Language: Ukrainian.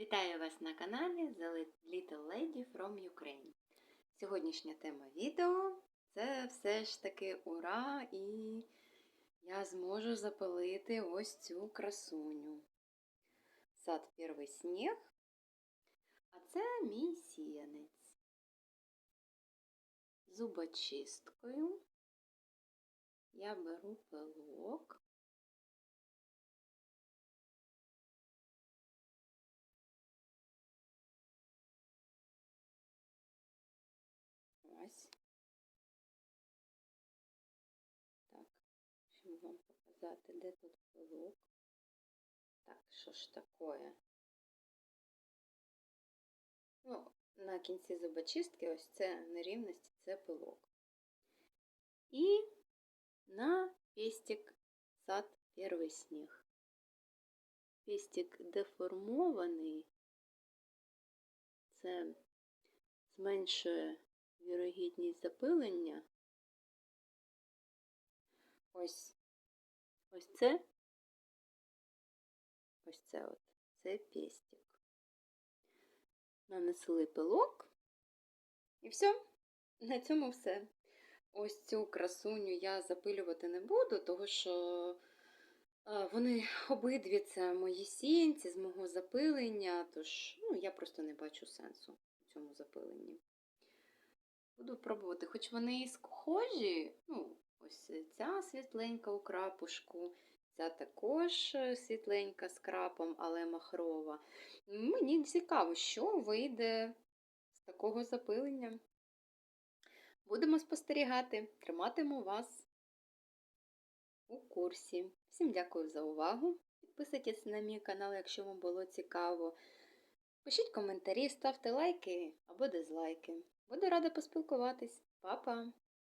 Вітаю вас на каналі The Little Lady from Ukraine. Сьогоднішня тема відео це все ж таки ура! І я зможу запалити ось цю красуню. Сад перший сніг, а це мій сіянець. Зубочисткою я беру пилок. Ось. Так, щоб вам показати, де тут пилок. Так, що ж таке? Ну, на кінці зубочистки ось це нерівності, це пилок. І на пестик сад перший сніг. Пестик деформований. Це зменшує вірогідність запилення. Ось ось це. Ось це от. Це пестик. Нанесли пилок. І все. На цьому все. Ось цю красуню я запилювати не буду, тому що вони обидві це мої сінці з мого запилення, тож ну, я просто не бачу сенсу у цьому запиленні. Буду пробувати, хоч вони і схожі, ну, ось ця світленька у крапушку, ця також світленька з крапом, але махрова. Мені цікаво, що вийде з такого запилення. Будемо спостерігати, триматиму вас у курсі. Всім дякую за увагу. Підписуйтесь на мій канал, якщо вам було цікаво. Пишіть коментарі, ставте лайки або дизлайки. Буду рада поспілкуватись. Па-па!